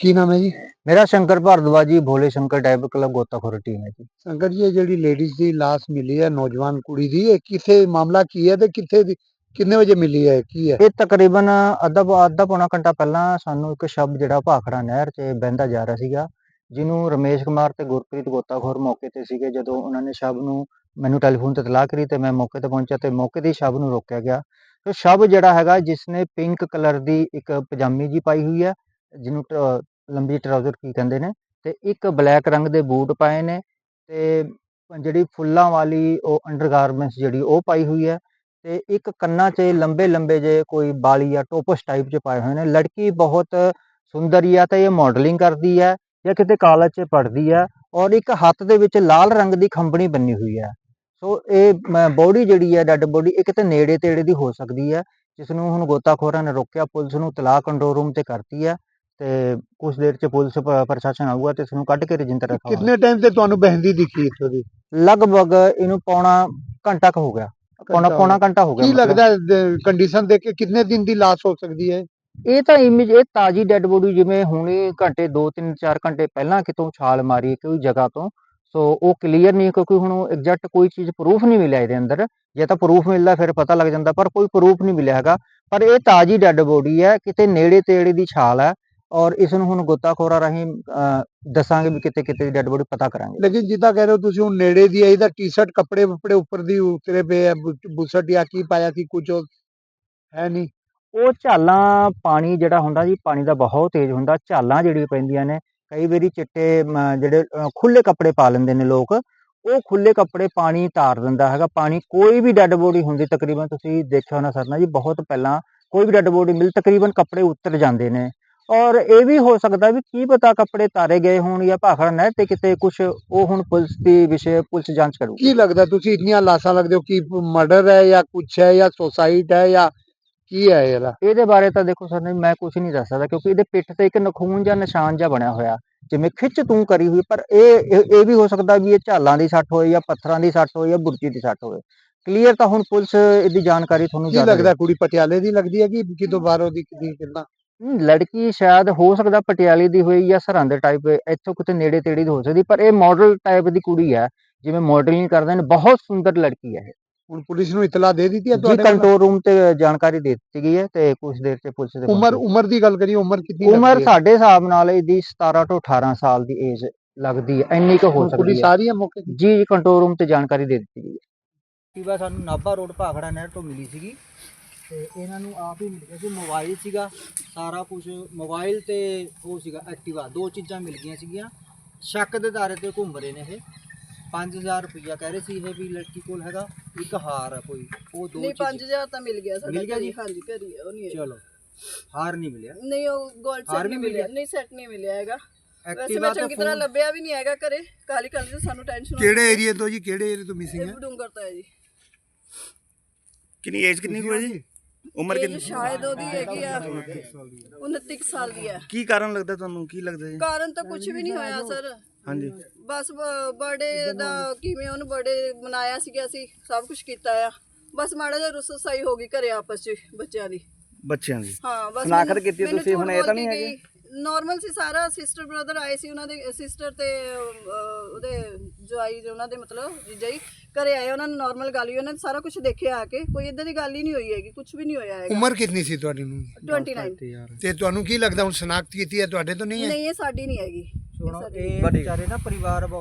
ਕੀ ਨਾਮ ਹੈ ਜੀ? ਮੇਰਾ ਸ਼ੰਕਰ ਭਾਰਦਵਾਜ ਜੀ ਭੋਲੇ ਸ਼ੰਕਰ ਡਾਈਵ ਕਲੱਬ ਗੋਤਾਖੋਰ ਟੀਮ ਹੈ ਜੀ। ਸ਼ੰਕਰ ਜੀ ਇਹ ਜਿਹੜੀ ਲੇਡੀਜ਼ ਦੀ ਲਾਸ਼ ਮਿਲੀ ਹੈ ਨੌਜਵਾਨ ਕੁੜੀ ਦੀ ਇਹ ਕਿੱਥੇ ਮਾਮਲਾ ਕੀ ਹੈ ਤੇ ਕਿੱਥੇ ਦੀ ਕਿੰਨੇ ਵਜੇ ਮਿਲੀ ਹੈ ਕੀ ਹੈ? ਇਹ ਤਕਰੀਬਨ ਅੱਧਾ ਅੱਧਾ ਪੌਣਾ ਘੰਟਾ ਪਹਿਲਾਂ ਸਾਨੂੰ ਇੱਕ ਸ਼ਬਦ ਜਿਹੜਾ ਭਾਖੜਾ ਨਹਿਰ 'ਚ ਬਹਿੰਦਾ ਜਾ ਰਿਹਾ ਸੀਗਾ ਜਿਹਨੂੰ ਰਮੇਸ਼ ਕੁਮਾਰ ਤੇ ਗੁਰਪ੍ਰੀਤ ਗੋਤਾਖੋਰ ਮੌਕੇ ਤੇ ਸੀਗੇ ਜਦੋਂ ਉਹਨਾਂ ਨੇ ਸ਼ਬ ਨੂੰ ਮੈਨੂੰ ਟੈਲੀਫੋਨ ਤੇ ਇਤਲਾਹ ਕਰੀ ਤੇ ਮੈਂ ਮੌਕੇ ਤੇ ਪਹੁੰਚਿਆ ਤੇ ਮੌਕੇ ਤੇ ਹੀ ਸ਼ਬ ਨੂੰ ਰੋਕਿਆ ਗਿਆ। ਤੇ ਸ਼ਬ ਜਿਹੜਾ ਹੈਗਾ ਜਿਸਨੇ ਪਿੰਕ ਕਲਰ ਦੀ ਇੱਕ ਪਜਾਮੀ ਜੀ ਪਾਈ ਹੋਈ ਹੈ ਜਿਹਨੂੰ ਟ- ਲੰਬੀ ਟਰਾਊਜ਼ਰ ਕੀ ਕਹਿੰਦੇ ਨੇ, ਤੇ ਇੱਕ ਬਲੈਕ ਰੰਗ ਦੇ ਬੂਟ ਪਾਏ ਨੇ, ਤੇ ਜਿਹੜੀ ਫੁੱਲਾਂ ਵਾਲੀ ਉਹ ਅੰਡਰਗਾਰਮੈਂਟਸ ਜਿਹੜੀ ਉਹ ਪਾਈ ਹੋਈ ਹੈ, ਤੇ ਇੱਕ ਕੰਨਾਂ 'ਚ ਲੰਬੇ ਲੰਬੇ ਜੇ ਕੋਈ ਬਾਲੀ ਜਾਂ ਟੋਪਸ ਟਾਈਪ 'ਚ ਪਾਏ ਹੋਏ ਨੇ, ਲੜਕੀ ਬਹੁਤ ਸੁੰਦਰ ਹੀ ਆ ਤੇ ਇਹ ਮਾਡਲਿੰਗ ਕਰਦੀ ਹੈ, ਜਾਂ ਕਿਤੇ ਕਾਲਜ 'ਚ ਪੜ੍ਹਦੀ ਹੈ, ਔਰ ਇੱਕ ਹੱਥ ਦੇ ਵਿੱਚ ਲਾਲ ਰੰਗ ਦੀ ਖੰਭਣੀ ਬੰਨੀ ਹੋਈ ਹੈ, ਸੋ ਇਹ ਬੋਡੀ ਜਿਹੜੀ ਹੈ, ਡੈੱਡ ਬੋਡੀ ਇਹ ਕਿਤੇ ਨੇੜੇ ਤੇੜੇ ਦੀ ਹੋ ਸਕਦੀ ਹੈ, ਜਿਸ ਨੂੰ ਹੁਣ ਗੋਤਾਖੋਰਾਂ ਨੇ ਰੋਕਿਆ, ਪੁਲਿਸ ਨੂੰ ਤਲਾਕ ਕੰਟਰੋਲ ਰੂਮ ਤੇ ਕਰਤੀ ਹੈ ਤੇ ਕੁਝ ਦੇਰ 'ਚ ਪੁਲਿਸ ਪ- ਪ੍ਰਸ਼ਾਸਨ ਆਊਗਾ ਤੇ ਇਸ ਨੂੰ ਕੱਢ ਕੇ ਰਜਿੰਦਰ ਰੱਖਾਂਗੇ ਕਿੰਨੇ ਟਾਈਮ ਤੇ ਤੁਹਾਨੂੰ ਬਹਿੰਦੀ ਦਿਖੀ ਇੱਥੋਂ ਦੀ? ਲਗਭਗ ਇਹਨੂੰ ਪੌਣਾ ਘੰਟਾ ਕੁ ਹੋ ਗਿਆ। ਪੌਣਾ ਪੌਣਾ ਘੰਟਾ ਹੋ ਗਿਆ ਕੀ ਮਤਲਬ। ਲੱਗਦਾ ਕੰਡੀਸ਼ਨ ਦੇਖ ਕੇ ਕਿੰਨੇ ਦਿਨ ਦੀ ਲਾਸ਼ ਹੋ ਸਕਦੀ ਹੈ? ਇਹ ਤਾਂ ਇਮੇਜ ਇਹ ਤਾਜੀ ਡੈੱਡ ਬੋਡੀ ਜਿਵੇਂ ਹੁਣੇ ਘੰਟੇ 2 3 4 ਘੰਟੇ ਪਹਿਲਾਂ ਕਿਤੋਂ ਛਾਲ ਮਾਰੀ ਕੋਈ ਜਗ੍ਹਾ ਤੋਂ। ਸੋ ਉਹ ਕਲੀਅਰ ਨਹੀਂ ਕਿਉਂਕਿ ਹੁਣ ਐਗਜ਼ੈਕਟ ਕੋਈ ਚੀਜ਼ ਪ੍ਰੂਫ ਨਹੀਂ ਮਿਲਿਆ ਇਹਦੇ ਅੰਦਰ। ਜੇ ਤਾਂ ਪ੍ਰੂਫ ਮਿਲਦਾ ਫਿਰ ਪਤਾ ਲੱਗ ਜਾਂਦਾ ਪਰ ਕੋਈ ਪ੍ਰੂਫ ਨਹੀਂ ਮਿਲਿਆ ਹੈਗਾ। ਪਰ ਇਹ ਤਾਜੀ ਡੈੱਡ ਬੋਡੀ ਹੈ ਕਿਤੇ ਨੇੜੇ ਤੇੜੇ ਦੀ ਛਾਲ ਹੈ। ਔਰ ਇਸ ਨੂੰ ਹੁਣ ਗੋਤਾਖੋਰਾਂ ਰਾਹੀਂ ਦੱਸਾਂਗੇ ਵੀ ਕਿਤੇ ਕਿਤੇ ਡੈੱਡ ਬੋਡੀ ਪਤਾ ਕਰਾਂਗੇ। ਲੇਕਿਨ ਜਿੱਦਾਂ ਕਹਿ ਰਹੇ ਹੋ ਤੁਸੀਂ ਹੁਣ ਨੇੜੇ ਦੀ ਹੈ ਇਹਦਾ ਟੀ-ਸ਼ਰਟ ਕੱਪੜੇ ਕੱਪੜੇ ਉੱਪਰ ਦੀ ਉਤਰੇ ਪਏ ਆ ਬੁਸਟ ਜਾਂ ਕੀ ਪਾਇਆ ਸੀ ਕੁਝ ਹੈ ਨਹੀਂ। ਉਹ ਝਾਲਾਂ ਪਾਣੀ ਜਿਹੜਾ ਹੁੰਦਾ ਜੀ ਪਾਣੀ ਦਾ ਬਹੁਤ ਤੇਜ਼ ਹੁੰਦਾ ਝਾਲਾਂ ਜਿਹੜੀਆਂ ਪੈਂਦੀਆਂ ਨੇ ਕਈ ਵਾਰੀ ਚਿੱਟੇ ਜਿਹੜੇ ਖੁੱਲੇ ਕੱਪੜੇ ਪਾ ਲੈਂਦੇ ਨੇ ਲੋਕ ਉਹ ਖੁੱਲੇ ਕੱਪੜੇ ਪਾਣੀ ਤਾਰ ਦਿੰਦਾ ਹੈਗਾ ਪਾਣੀ ਕੋਈ ਵੀ ਡੈੱਡ ਬੋਡੀ ਹੁੰਦੀ ਤਕਰੀਬਨ ਤੁਸੀਂ ਦੇਖਿਆ ਹੋਣਾ ਸਰਨਾ ਜੀ ਬਹੁਤ ਪਹਿਲਾਂ ਕੋਈ ਵੀ ਡੈੱਡ ਬੋਡੀ ਮਿਲ ਤਕਰੀਬਨ ਕੱਪੜੇ ਉੱਤਰ ਜਾਂਦੇ ਨੇ। ਔਰ ਇਹ ਵੀ ਹੋ ਸਕਦਾ ਵੀ ਕੀ ਪਤਾ ਕੱਪੜੇ ਤਾਰੇ ਗਏ ਹੋਣ ਜਾਂ ਭਾਖੜਾ ਨਹਿਰ ਤੇ ਕਿਤੇ ਕੁਝ ਉਹ ਹੁਣ ਪੁਲਿਸ ਦੀ ਵਿਸ਼ੇ ਪੁਲਿਸ ਜਾਂਚ ਕਰੂਗੀ। ਕੀ ਲੱਗਦਾ ਤੁਸੀਂ ਇਤਨੀਆਂ ਲਾਸ਼ਾਂ ਲੱਗਦੇ ਹੋ ਕਿ ਮਰਡਰ ਹੈ ਜਾਂ ਕੁਛ ਹੈ ਜਾਂ ਸੁਸਾਈਡ ਹੈ ਜਾਂ ਕੀ ਹੈ ਇਹਦਾ? ਇਹਦੇ ਬਾਰੇ ਤਾਂ ਦੇਖੋ ਸਰ ਮੈਂ ਕੁਝ ਨਹੀਂ ਦੱਸ ਸਕਦਾ ਕਿਉਂਕਿ ਇਹਦੇ ਪਿੱਠ ਤੇ ਇੱਕ ਨਖੂਨ ਜਾਂ ਨਿਸ਼ਾਨ ਜਿਹਾ ਬਣਿਆ ਹੋਇਆ। ਜਿਵੇਂ ਖਿੱਚ ਤੂੰ ਕਰੀ ਹੋਈ ਪਰ ਇਹ ਇਹ ਵੀ ਹੋ ਸਕਦਾ ਵੀ ਇਹ ਝਾਲਾਂ ਦੀ ਸੱਟ ਹੋਏ ਜਾਂ ਪੱਥਰਾਂ ਦੀ ਸੱਟ ਹੋਏ ਜਾਂ ਬੁਰਜੀ ਦੀ ਸੱਟ ਹੋਵੇ ਕਲੀਅਰ ਤਾਂ ਹੁਣ ਪੁਲਿਸ ਇਹਦੀ ਜਾਣਕਾਰੀ ਤੁਹਾਨੂੰ ਕੀ ਜ਼ਿਆਦਾ ਲੱਗਦਾ ਕੁੜੀ ਪਟਿਆਲੇ ਦੀ ਲੱਗਦੀ ਹੈ ਕਿ ਕਿਤੋਂ ਬਾਹਰੋਂ ਦੀ ਕਿੰਨਾ? ਲੜਕੀ ਸ਼ਾਇਦ ਹੋ ਸਕਦਾ ਪਟਿਆਲੇ ਦੀ ਹੋਈ ਜਾਂ ਸਰਹੰਦ ਟਾਈਪ ਇੱਥੋਂ ਕਿਤੇ ਨੇੜੇ ਤੇੜੇ ਦੀ ਹੋ ਸਕਦੀ ਪਰ ਇਹ ਮਾਡਲ ਟਾਈਪ ਦੀ ਕੁੜੀ ਹੈ ਜਿਵੇਂ ਮਾਡਲਿੰਗ ਕਰਦੇ ਨੇ ਬਹੁਤ ਸੁੰਦਰ ਲੜਕੀ ਹੈ ਇਹ ਹੁਣ ਪੁਲਿਸ ਨੂੰ ਇਤਲਾ ਦੇ ਦਿੱਤੀ ਹੈ ਜੀ ਤੁਹਾਡੇ ਵੱਲੋਂ? ਕੰਟਰੋਲ ਰੂਮ ਤੇ ਜਾਣਕਾਰੀ ਦੇ ਦਿੱਤੀ ਗਈ ਹੈ ਤੇ ਕੁਝ ਦੇਰ ਤੇ ਪੁਲਿਸ ਦੇ ਉਮਰ। ਉਮਰ ਦੀ ਗੱਲ ਕਰੀਏ ਉਮਰ ਕਿੰਨੀ ਉਮਰ ਲੱਗਦੀ ਹੈ? ਸਾਡੇ ਹਿਸਾਬ ਨਾਲ ਇਹਦੀ 17 ਤੋਂ 18 ਸਾਲ ਦੀ ਏਜ ਲੱਗਦੀ ਹੈ ਇੰਨੀ ਕੁ ਹੋ ਹੁਣ ਸਕਦੀ ਹੈ ਸਾਰੀ ਹੈ ਮੌਕੇ ਤੇ ਜੀ ਜੀ ਕੰਟਰੋਲ ਰੂਮ ਤੇ ਜਾਣਕਾਰੀ ਦੇ ਦਿੱਤੀ ਗਈ ਹੈ ਸਾਨੂੰ ਨਾਭਾ ਰੋਡ ਭਾਖੜਾ ਨਹਿਰ ਤੋਂ ਮਿਲੀ ਸੀਗੀ ਤੇ ਇਹਨਾਂ ਨੂੰ ਆਪ ਹੀ ਮਿਲ ਗਿਆ ਸੀ। ਮੋਬਾਈਲ ਸੀਗਾ ਸਾਰਾ ਕੁਝ ਮੋਬਾਈਲ ਤੇ ਉਹ ਸੀਗਾ ਐਕਟਿਵਾ ਦੋ ਚੀਜ਼ਾਂ ਮਿਲ ਗਈਆਂ ਸੀਗੀਆਂ। ਸ਼ੱਕ ਦੇ ਦਾਰੇ ਤੇ ਘੁੰਮ ਰਹੇ ਨੇ ਇਹ। 5000 ਰੁਪਇਆ ਕਹਿ ਰਹੇ ਸੀ ਇਹ ਵੀ ਲੜਕੀ ਕੋਲ ਹੈਗਾ ਇੱਕ ਹਾਰ ਹੈ ਕੋਈ ਉਹ ਦੋ ਨਹੀਂ ਚੀਜ਼ਾਂ। 5000 ਤਾਂ ਮਿਲ ਗਿਆ ਸਾਡਾ ਮਿਲ ਗਿਆ ਜੀ? ਹਾਂਜੀ ਘਰੀ ਉਹ ਨਹੀਂ ਹੈ। ਚਲੋ ਹਾਰ ਨਹੀਂ ਮਿਲਿਆ। ਨਹੀਂ ਉਹ ਗੋਲਡ ਹਾਰ ਸੈਟ ਵੀ ਨਹੀਂ ਮਿਲਿਆ? ਮਿਲਿਆ। ਨਹੀਂ ਸੈੱਟ ਨਹੀਂ ਮਿਲਿਆ ਹੈਗਾ। ਵੈਸੇ ਐਕਟਿਵਾ ਮੈਂ ਤੇ ਚੰਗੀ ਤਰ੍ਹਾਂ ਫੋਨ ਲੱਭਿਆ ਵੀ ਨਹੀਂ ਹੈਗਾ ਘਰੇ। ਕਾਲੀ ਕਾਲੀ ਤੇ ਸਾਨੂੰ ਟੈਨਸ਼ਨ ਕਿਹੜੇ ਏਰੀਆ ਤੋਂ ਜੀ ਕਿਹੜੇ ਏਰੀਆ ਤੋਂ ਮਿਸਿੰਗ ਇਹ ਹੈ? ਬਡੂੰਗਰ ਤਾਂ ਹੈ ਜੀ। ਕਿੰਨੀ ਏਜ ਕਿੰਨੀ ਕੁ ਹੈ ਜੀ? ਉਮਰ ਇਹ ਕਿੰਨੀ? ਸ਼ਾਇਦ ਉਹਦੀ ਹੈਗੀ ਆ 29 ਕੁ ਸਾਲ ਦੀ ਹੈ ਕੀ ਕਾਰਨ ਲੱਗਦਾ ਤੁਹਾਨੂੰ? ਕੀ ਲੱਗਦਾ ਜੀ? ਕਾਰਨ ਤਾਂ ਕੁਝ ਵੀ ਨਹੀਂ ਹੋਇਆ ਸਰ। ਹਾਂਜੀ। ਬਸ ਬਰਥਡੇ ਦਾ ਕਿਵੇਂ ਉਹਨੂੰ ਬਰਥਡੇ ਮਨਾਇਆ ਸੀਗਾ ਅਸੀਂ ਸਭ ਕੁਝ ਕੀਤਾ ਆ। ਬਸ ਮਾੜਾ ਜਿਹਾ ਰੁੱਸ ਸਹੀ ਹੋ ਗਈ ਘਰੇ ਆਪਸ ਚ ਬੱਚਿਆਂ ਦੀ। ਬੱਚਿਆਂ ਦੀ। ਹਾਂ ਬਸ ਸ਼ਨਾਖਤ ਮੈਨੂੰ- ਕੀਤੀ ਹੈ ਮੈਨੂੰ ਤੁਸੀਂ, ਹੁਣ ਝੂਠ ਇਹ ਤਾਂ ਬੋਲ ਨਹੀਂ ਕੇ ਹੈਗੇ? ਗਈ। ਨਾਰਮਲ ਸੀ ਸਾਰਾ ਸਿਸਟਰ ਬ੍ਰਦਰ ਆਏ ਸੀ ਉਹਨਾਂ ਦੇ ਸਿਸਟਰ ਤੇ ਅਹ, ਉਹਦੇ ਜਵਾਈ ਦੇ ਉਹਨਾਂ ਦੇ ਮਤਲਬ ਜੀਜਾ ਜੀ ਘਰੇ ਆਏ ਉਹਨਾਂ ਨੇ ਨਾਰਮਲ ਗੱਲ ਹੀ ਉਹਨਾਂ ਨੇ ਸਾਰਾ ਕੁਝ ਦੇਖਿਆ ਆ ਕੇ ਕੋਈ ਇਦਾਂ ਦੀ ਗੱਲ ਹੀ ਨਹੀਂ ਹੋਈ ਹੈਗੀ ਕੁਝ ਵੀ ਨਹੀਂ ਹੋਇਆ ਹੈਗਾ। ਉਮਰ ਕਿੰਨੀ ਸੀ ਤੁਹਾਡੀ ਨੂੰ 29 ਤੇ ਤੁਹਾਨੂੰ ਕੀ ਲੱਗਦਾ ਹੁਣ ਸ਼ਨਾਖਤ ਕੀਤੀ ਹੈ ਤੁਹਾਡੇ ਤੋਂ ਨਹੀਂ ਹੈ? ਨਹੀਂ ਇਹ ਸਾਡੀ ਨਹੀਂ ਹੈਗੀ। ਸਾਡੀ ਇਹ ਵਿਚਾਰੇ ਨਾ ਪਰਿਵਾਰ